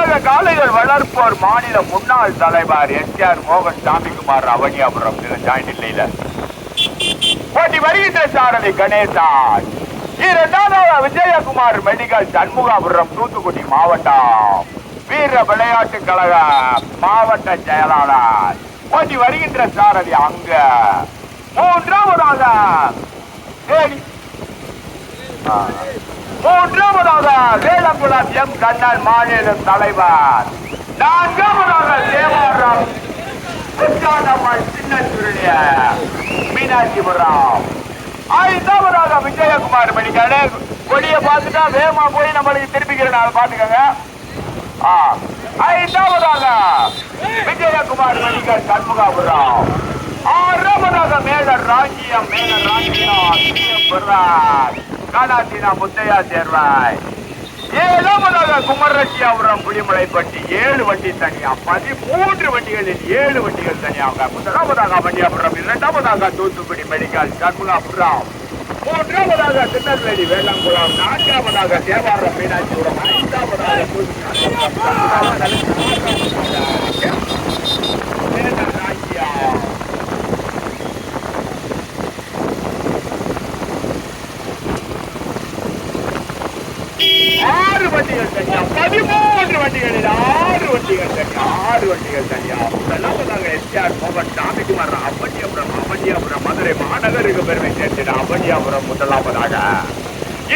இரண்டாவதாக காளைகள் வளர்ப்போர் மாநில முன்னாள் தலைவர் எஸ்ஆர் மோகன் சாமிக்குமார் அவனியாபுரம் ஜாயின் இல்லையில போட்டி வருகின்ற சாரதி கணேசா. இரண்டாவது விஜயகுமார் மெடிக்கல் சண்முகாபுரம் தூத்துக்குடி மாவட்டம். வீர விளையாட்டு கழக மாவட்ட செயலாளர். போட்டி வருகின்ற சாரதி அங்க. மூன்றாவதாக தேனி. ஆ. மூன்றாவதாக வேலங்குளம் எம். கண்ணன் மாநில தலைவர். நான்காவதாக தேவாரம். கிருஷ்ணாண்டம்மாள் சின்ன மீனாட்சிபுரம். ஐந்தாவதாக விஜயகுமார் மணிக்காடு கொடிய பார்த்துட்டா வேகமா போய் நம்மளுக்கு திருப்பிக்கிறனால பாத்துக்கோங்க ஆ, ஐந்தாவதாக விஜயகுமார் மணிக்காடு சண்முகாபுரம். ஆறாவதாக மேலர் ராஜ்யம் மேலர் ராஜ்யம் பெறார் காடாத்தினா முத்தையா சேர்வாய். ஏழாவதாக குடிமலை புலிமலைப்பட்டி ஏழு வண்டி தனியா பதிமூன்று வண்டிகளில் ஏழு வண்டிகள் தனியாக. முதலாவதாக வண்டியாபுரம் இரண்டாவதாக தூத்துக்குடி மெடிக்கல் சண்முகாபுரம் மூன்றாவதாக திருநெல்வேலி வேளாங்குளம். நான்காவதாக தேவாரம் மீனாட்சிபுரம். ஐந்தாவதாக தூத்துக்குடி வேலர் ராஜ்யம் ஆறு வண்டிகள் தனியா? பதிமூன்று வண்டிகளில் ஆறு வண்டிகள் தனியா? ஆறு வண்டிகள் தனியா? முதலாவதாக எஸ்ஆர் மோகன் சாமிக்குமார் அவண்டியாபுரம் அவண்டியாபுரம் மதுரை மாநகருக்கு பெருமை சேர்த்துட. அவண்டியாபுரம் முதலாவதாக.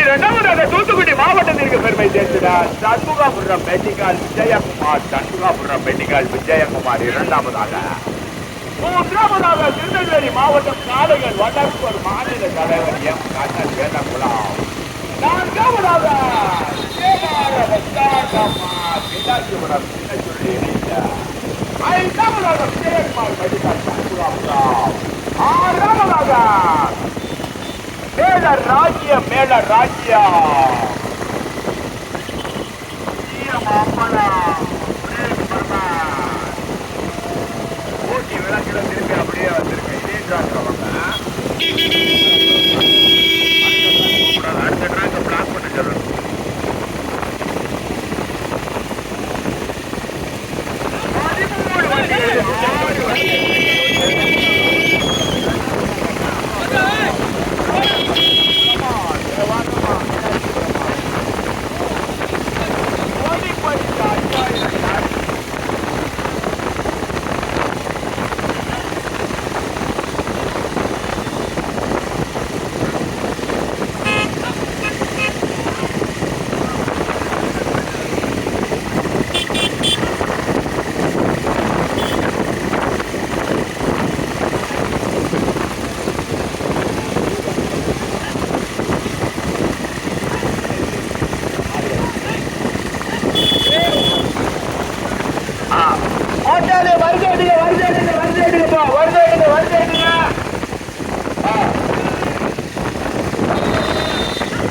இரண்டாவதாக தூத்துக்குடி மாவட்டத்திற்கு பெருமை சேர்த்திட. சண்முகாபுரம் மெடிக்கல் விஜயகுமார் சண்முகாபுரம் மெடிக்கல் விஜயகுமார் இரண்டாவதாக. மூன்றாவதாக திருநெல்வேலி மாவட்டம் காடுகள் வளர்ப்போர் மாநில தலைவர் எம் கண்ணன் வேலங்குளம் நான்காவதாக தேவார வச்சாகம்மா மேல ராஜ்யம் மேல ராஜ்யம் ஊட்டி திருப்பி அப்படியே வந்திருக்கேன் இதே ட்ராக் அவங்க அடுத்த ட்ராக் பிளாக் பண்ண சொல்லணும் பதிமூணு வண்டிகள், ஆறு வண்டிகள். ஓடி போயிட்டு ஐயாயிரம் ஓட்டாளி வருது எடுங்க வருது எடுங்க வருது எடுங்கப்பா வருது எடுங்க வருது எடுங்க ஆ.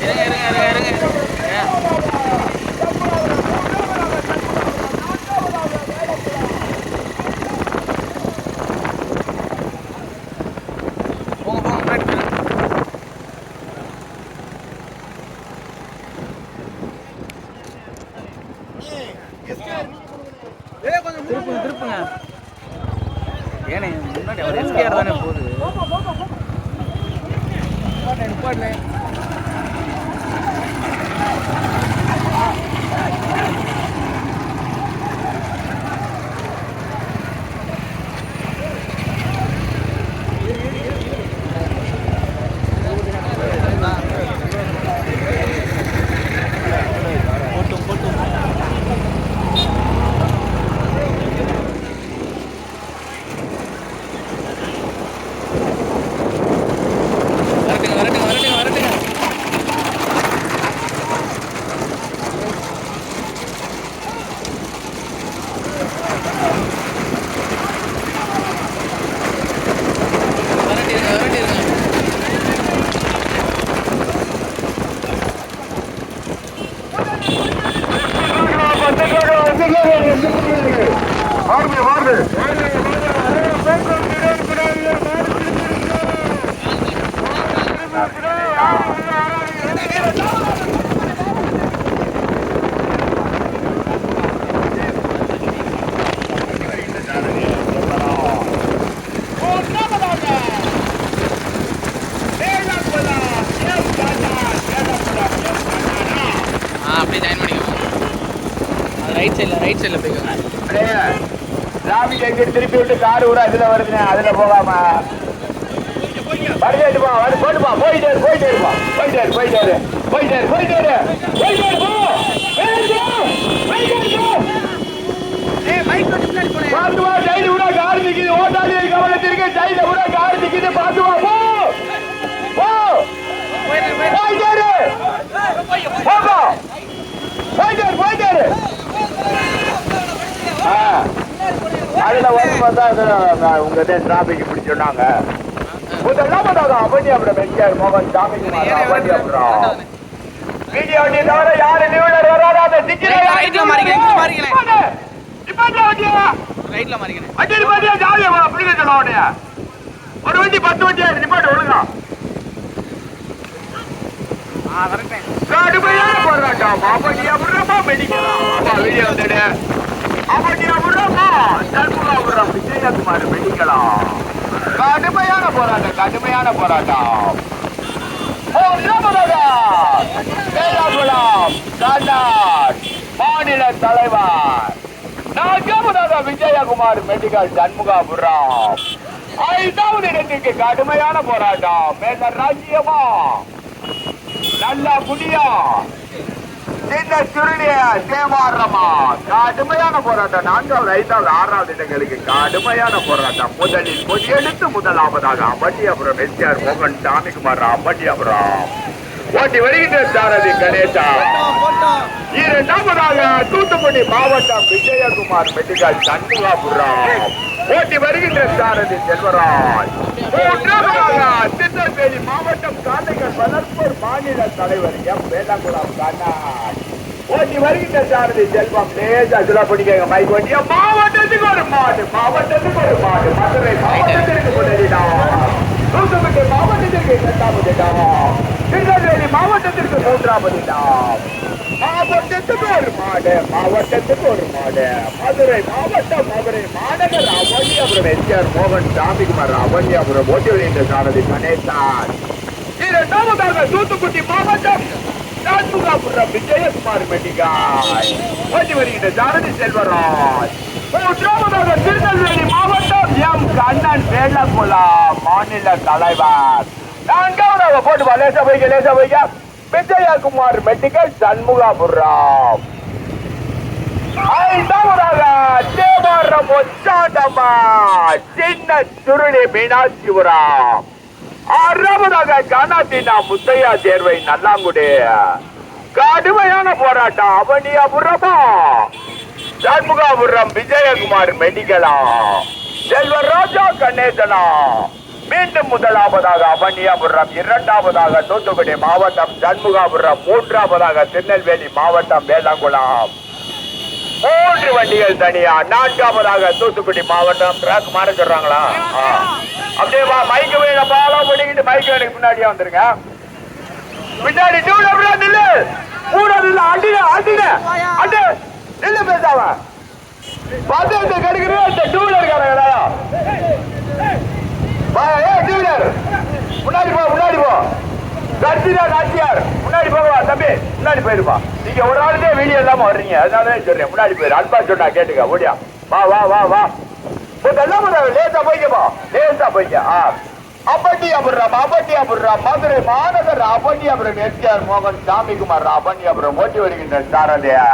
இருங்க இருங்க இருங்க இருங்க போங்க போங்க முன்னாடி போங்க. திருப்புங்க திருப்புங்க. ஏனே முன்னாடி அவர் எஸ்கேஆர் தானே போகுது. போட்டும் ரைட் சைடில் ரைட் சைடில் போய்க்கோங்க. டிராஃபிக் எங்கே திருப்பி விட்டு கார் ஊரா அதில் வருதுண்ணே அதில் போகாமா. வருது போ வந்து போட்டுப்பா போயிட்டே போயிட்டே இருப்பா போயிட்டே போயிட்டே போயிட்டே போயிட்டே. போயிட்டே இரு, போ. போயிட்டே இரு, போயிட்டே இரு, போ. ஏய் பைக் வந்து பின்னாடி போனேன் பார்த்து வா சைடு கூட கார் நிக்குது ஓட்டாளி கவனத்திற்கு சைடுல கூட கார் நிக்குது பார்த்து வா போ போ போயிடுறேன் போயிடுறேன் போயிட்டே இரு. போப்பா. போயிட்டே இரு, போயிட்டே இரு. ஆ. அதுல வந்து பார்த்தா அது உங்க டிராபிக் இப்படி சொன்னாங்க முதல்லாம் பார்த்தாங்க அவனி அப்புறம் வெட்டியார் மோகன் சாமிக்கு அவனி அப்புறம் வீடியோ தவிர யாரு நியூலர் வராத அந்த சிக்கிரே Right, right ல மாறிக்கிறேன், இங்க மாறிக்கிறேன். வண்டி நிப்பாட்டியா ஜாலியா வா பிடிக்க சொல்ல உடனே. ஒரு வண்டி பத்து வண்டி ஆயிடுச்சு, நிப்பாட்டு ஒழுங்கா. கடுமையான போராட்டம் அப்படி அப்படின்னா மெடிக்கலாம் வீடியோ வந்துடு. அப்படி அப்படின்னா தர்முகா விடுறோம் விஜயகுமார் மெடிக்கலாம் கடுமையான போராட்டம் கடுமையான போராட்டம். மாநில தலைவர். நான்காவதாக விஜயகுமார் மெடிக்கல் சண்முகாபுரம். ஐந்தாவது இடத்திற்கு கடுமையான போராட்டம். மேல ராஜ்யமா? நல்லா குடியா? இந்த சுருளிய தேவாரமா? கடுமையான போராட்டம். நான்காவது ஐந்தாவது ஆறாவது இடங்களுக்கு கடுமையான போராட்டம். முதலில் கொடியெடுத்து முதலாவதாக அம்பட்டியாபுரம் எஸ்ஆர் மோகன் சாமிக்குமார் அம்பட்டியாபுரம். ஓட்டி வருகின்ற சாரதி கணேசா. போட்டோம் இரண்டாவதாக தூத்துக்குடி மாவட்டம் விஜயகுமார் மெடிக்கல் சண்முகாபுரம். ஓட்டி வருகின்ற சாரதி செல்வராஜ். மூன்றாவதாக திருநெல்வேலி மாவட்டம் காந்தைகள் வளர்ப்போர் மாநில தலைவர் எம். வேலங்குளம் கண்ணார் ஓட்டி வருகின்ற சாரதி செல்வம் லேசா சுலா மைக் வண்டியா மாவட்டத்துக்கு ஒரு மாடு மாவட்டத்துக்கு ஒரு மாடு. மதுரை மாவட்டத்திற்கு முதலிடம். மாவட்டத்திற்கு இரண்டாவது திருநெல்வேலி மாவட்டத்திற்கு மூன்றாவது இடம் மாவட்டத்துக்கு ஒரு மாடு மாவட்டத்துக்கு ஒரு மாடு. மதுரை மாவட்டம் மதுரை மாநகர் அவனியாபுரம் எம்ஜிஆர் மோகன் சாமிக்குமார் அவனியாபுரம் ஓட்டி வருகின்ற சாரதி கணேசார் இரண்டாவதாக தூத்துக்குடி மாவட்டம் ராஜ்முகாபுரம் விஜயகுமார் மெடிகாய் ஓட்டி வருகின்ற சாரதி செல்வராஜ். மூன்றாவதாக திருநெல்வேலி மாவட்டம் எம். கண்ணன் வேலக்குளம் மாநில தலைவர். நான்காவதாக போட்டு வா லேசா போய்க்க லேசா போய்க்க விஜயகுமார் மெடிக்கல் சண்முகாபுரம். ஐந்தாவதாக தேவாரம் ஒச்சாண்டம்மா சின்ன சுருளி மீனாட்சிபுரம். ஆறாவதாக கனதினா முத்தையா தேர்வை நல்லாங்குடி. கடுமையான போராட்டம் அவனியாபுரமா சண்முகாபுரம் விஜயகுமார் மெடிக்கலா. செல்வராஜா கணேசனா. மீண்டும் முதலாவதாக அவனியாபுரம் இரண்டாவதாக தூத்துக்குடி மாவட்டம் சண்முகாபுரம் மூன்றாவதாக திருநெல்வேலி மாவட்டம் வேளாங்குளம். மூன்று வண்டிகள் தனியா நான்காவதாக தூத்துக்குடி மாவட்டம். ட்ராக் மாற சொல்றாங்களா? அப்படியே வா மைக்கு வேணும் பாலா பண்ணிக்கிட்டு மைக்கு எனக்கு முன்னாடியே வந்துருங்க. பின்னாடி டூல அப்படியே நில்லு. கூட நில்லு அடிங்க அடிங்க அடி நில்லு பேசாம. பார்த்து கெடுக்கிற அந்த டூல இருக்காரங்களா முன்னாடி போ முன்னாடி போ. கட்சிதா நாச்சியார். முன்னாடி போகவா தம்பி. முன்னாடி போயிருப்பா நீங்க ஒரு ஆளுதே வெளியே இல்லாம வர்றீங்க. அதனால சொல்றேன். முன்னாடி போயிரு. அன்பா சொன்னா கேட்டுக்க. ஓடியா. வா வா வா வா. இதெல்லாம் லேசா போய்க்கப்பா லேசா போய்க்க. ஆ. அப்பட்டியாபுரம் அப்பட்டியாபுரம் மதுரை மாநகர் அப்பட்டியாபுரம் எஸ்கேஆர் மோகன் சாமிக்குமார் அப்பட்டியாபுரம் ஓட்டி வருகின்ற சாரதியா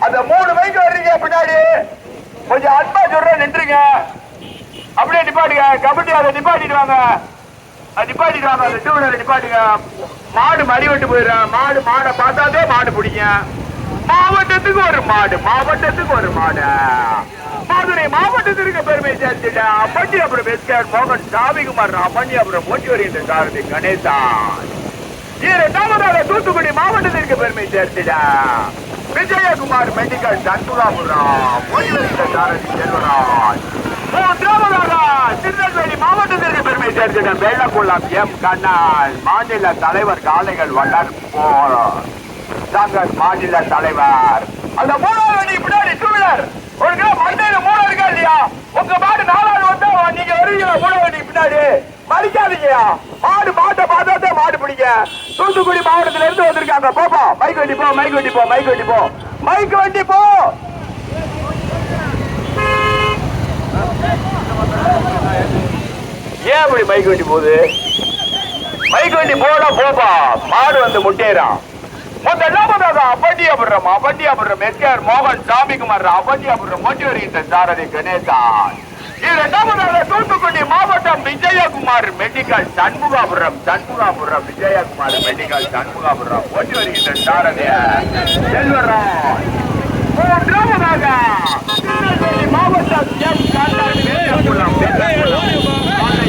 அந்த மூணு மைக்கு வர்றீங்க பின்னாடி. கொஞ்சம் அன்பா சொல்ற நின்றுங்க. அப்படியே நிப்பாட்டுங்க. கபடி அதை நிப்பாட்டிட்டு வாங்க. நிப்பாட்டிட்டு வாங்க. அந்த டூ வீலர் நிப்பாட்டுங்க. மாடு மறி விட்டு போயிடுறேன் மாடு மாடை பார்த்தாதே மாடு பிடிங்க. மாவட்டத்துக்கு ஒரு மாடு மாவட்டத்துக்கு ஒரு மாடு. மதுரை மாவட்டத்திற்கு பெருமை சேர்த்துட்ட. அப்பட்டி அப்புறம் எஸ்கேஆர் மோகன் சாமிகுமார் அப்பண்ணி அப்புறம் மோட்டி வருகின்ற சாரதி கணேசா இரண்டாவதாக தூத்துக்குடி மாவட்டத்திற்கு பெருமை சேர்த்துட விஜயகுமார் மெடிக்கல் சண்முகாபுரம் ஓட்டி வருகின்ற சாரதி செல்வராஜ் மூன்றாவதாக திருநெல்வேலி மாவட்டத்திற்கு வெள்ளக்குளம் எம். கண்ணால் மாநில தலைவர் காளைகள் வளர்ப்போர் சங்க மாநில தலைவர். அந்த மூணாவது வண்டி பின்னாடி டூவீலர் ஒரு கிலோ மண்டையில மூணு இருக்கா இல்லையா? உங்க மாடு நாலாவது வந்தா நீங்க வருவீங்களா மூணு வண்டி பின்னாடி மறிக்காதீங்கயா மாடு மாட்டை பார்த்தாதான் மாடு பிடிங்க. தூத்துக்குடி மாவட்டத்துல இருந்து வந்திருக்காங்க போப்பா மைக் வண்டி போ மைக் வண்டி போ மைக் வண்டி போ. மைக் வண்டி போ. இப்படி மைக் வண்டி போகுது? மைக் வண்டி போனா போப்பா. மாடு வந்து முட்டேறான். முதலாவதாக அபண்டியாபுரம் அபண்டியாபுரம் எஸ்கேஆர் மோகன் சாமிக்குமார் அபண்டியாபுரம் மொட்டி வருகின்ற சாரதி கணேசன். இரண்டாவதாக தூத்துக்குடி மாவட்டம் விஜயகுமார் மெடிக்கல் சண்முகாபுரம் சண்முகாபுரம் விஜயகுமார் மெடிக்கல் சண்முகாபுரம். ஓட்டி வருகின்ற சாரதி. செல்வராஜ். மூன்றாவதாக மாவட்டம் எம் காட்டாடி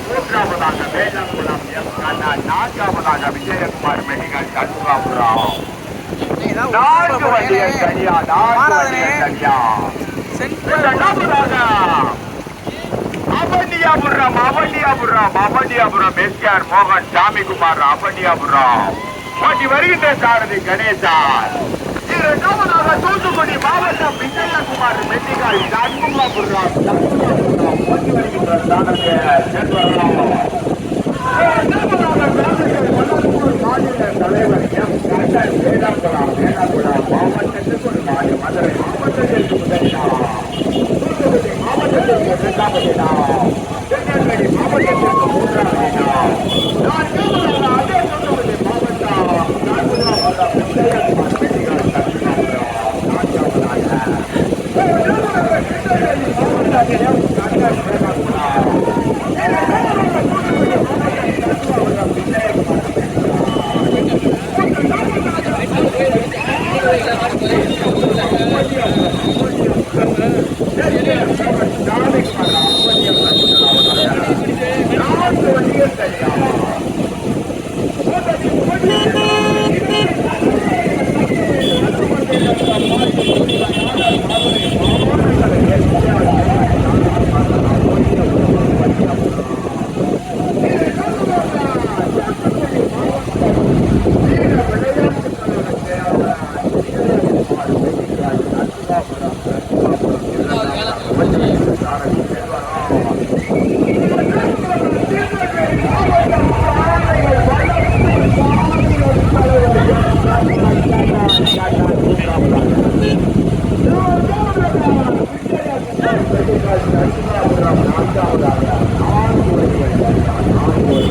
மூன்றாவதாக வேலங்குளம் எஸ் கண்ணா நான்காவதாக விஜயகுமார் மெடிக்கல் சண்முகாபுரம் நான்கு வண்டிகள் சரியா நான்கு வண்டிகள் சரியா இரண்டாவதாக அவண்டியாபுரம் அவண்டியாபுரம் எஸ்ஆர் மோகன் சாமிக்குமார் அவண்டியாபுரம் ஓட்டி வருகின்ற சாரதி கணேசன். இரண்டாவதாக தூத்துக்குடி மாவட்டம் விஜயகுமார் மெட்டிகாய் சண்முகாபுரம் சண்முகாபுரம் ஓட்டி வருகின்ற சாரதி செல்வராம் மாநில தலைவர் எம். கண்ணன் வேளாங்குளம் வேளாங்குளம் மாவட்டத்துக்கு ஒரு மாநில மதுரை மாவட்டத்திற்கு முதலிடம் தூத்துக்குடி மாவட்டத்திற்கு இரண்டாவது இடம் திருநெல்வேலி மாவட்டத்திற்கு மூன்றாவது இடம் நான்காவதாக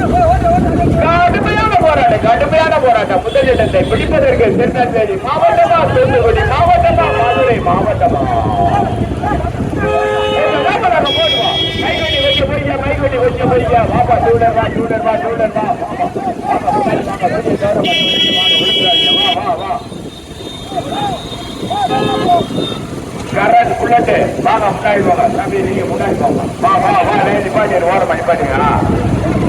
கடுமையான போராட்டம் கடுமையான போராட்டம். முதலிடத்தை பிடிப்பதற்கு திருநெல்வேலி மாவட்டமா தூத்துக்குடி மாவட்டமா மதுரை மாவட்டமா? வாப்பா டூலர் வா டூலர் வா டூலர் வா. வாப்பா வாப்பா. கரண்ட் புல்லட்டு வாங்க முன்னாடி போங்க. தம்பி நீங்க முன்னாடி போங்க. வா வா வா லேடி நிப்பாட்டி ஓரமா நிப்பாட்டுங்க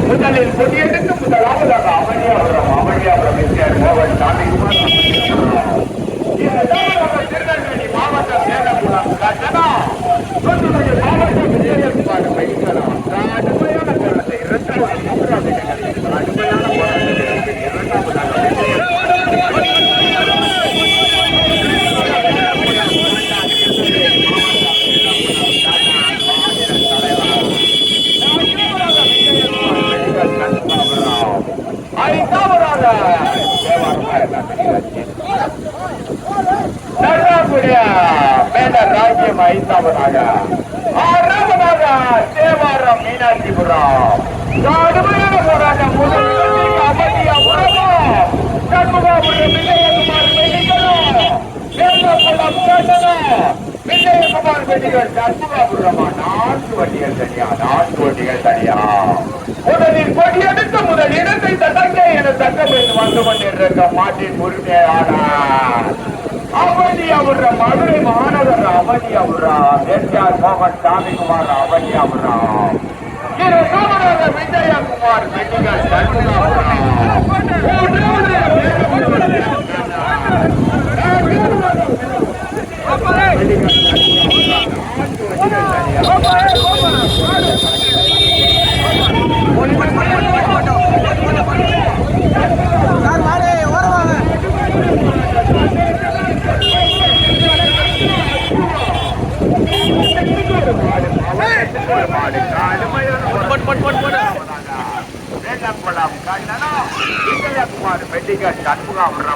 முதலில் கொடியெடுத்து முதலாவதாக அமைதியா வரும் அமைதியா வரும் சாமி குமார் சாமிக்குமார் திருநெல்வேலி மாவட்டம் சேலக்குளம் கட்டணம் தூத்துக்குடி மாவட்டம் விஜயகுமார் வைக்கலாம் கடுமையான கருத்தை இரண்டாவது மூன்றாவது இடங்களில் கடுமையான போராட்டத்தில் இரண்டாவதாக விஜயகுமார் ஐந்தாவதாக நல்லாக்குடிய மேடர் ராஜ்யம் ஐந்தாவதாக ஆறாவதாக தேவாரம் மீனாட்சிபுரம் கடுமையான போராட்டம். முதல் இடத்திற்கு அமதியாபுரமும் சண்முகாபுரம் விஜயகுமார் வெடிகளும் வேங்கக்குளம் கட்டணம் விஜயகுமார் வெடிகள் சண்முகாபுரமா நான்கு வண்டிகள் தனியா? நான்கு வண்டிகள் தனியா? முதலில் கொடியெடுத்து முதல் இடத்தை தட்டங்க என தட்டம் என்று வந்து கொண்டிருக்க மாட்டின் உரிமையாளர் அவனியாவுற மதுரை மாநகர் அவனியாவுறா எஸ்ஆர் மோகன் சாமிக்குமார் அவனியாவுறா இரண்டாவதாக விஜயகுமார் வெட்டிகள் சண்முகாபுரா மூன்றாவது சார் மாடு ஓரவாங்க போட்டு போட்டு போட்டு போட்டு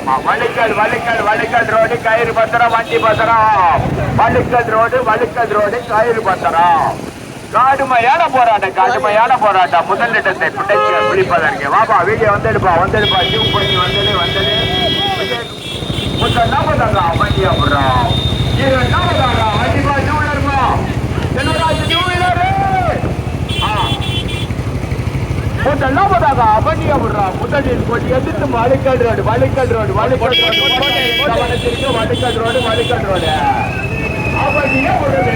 வலிக்கல் வலிக்கல் வலிக்கல் ரோடு கயிறு பத்திரம் வண்டி பத்திரம். வலிக்கல் ரோடு வலிக்கல் ரோடு கயிறு பத்திரம். காடுமையான போராட்டம் கடுமையான போராட்டம். முதல் இடத்தை பிடிக்க பிடிப்பதற்கு. வாப்பா வீடியோ வந்துடுப்பா வந்துடுப்பா. ஜூம் பண்ணி வந்தது வந்தது முதலாவதாக அவண்டியா போடுறோம் இரண்டாவதாக வண்டிப்பா. டூ வீலர்மா என்னராஜ் டூ வீலரு முதலாவதாக அவனியா விடுறான் முதலில் கொடி எதிர்த்து வழிக்கல் ரோடு வழிக்கல் ரோடு வழிக்கல் ரோடு. கவனத்திற்கு வழிக்கல் ரோடு வழிக்கல் ரோடு. அவனியா விடுறது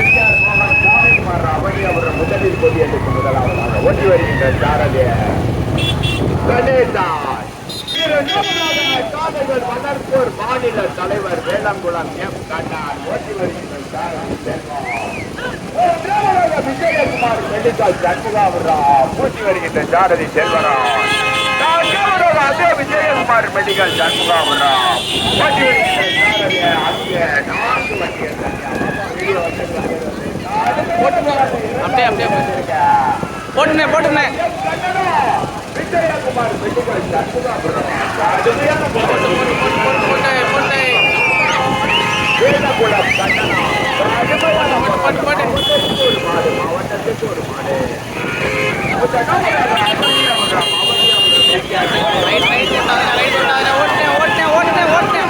அவனியா விடுற முதலில் கொடி எடுத்து முதலாவதாக ஒட்டி வருகின்ற சாரதி. இரண்டாவதாக காதைகள் வளர்ப்போர் மாநில தலைவர் வேளாங்குளம் எம் கண்ணான் ஓட்டி வருகின்ற சாரதி. செல்வம் விஜயகுமார் மெடிக்கல் சண்முகாபுரா பூட்டி வருகின்ற சாரதி செல்வராம் நான்காவதாக அதே விஜயகுமார் மெடிக்கல் சண்முகாபுரா பூட்டி வருகின்ற சாரதி அங்கே நான்கு வண்டிகள் அப்படியே அப்படியே போட்டுனே போட்டுனே விஜயகுமார் மெடிக்கல் சண்முகாபுரா போட்டு போட்டு போட்டு போட்டு போட்டு வேலகுளம் கண்ணனா கடுமையான போட்டு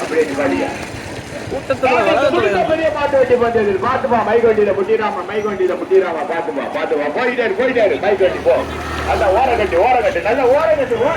அப்படியே பாத்துப்பா மைக் வண்டியில முட்டிராம மைக் வண்டியில முட்டிராம பாத்துப்பா பாத்துப்பா போயிட்டாரு போயிட்டாரு மைக் வண்டி போ. நல்ல ஓர கட்டி ஓர கட்டி நல்ல ஓர கட்டி ஓர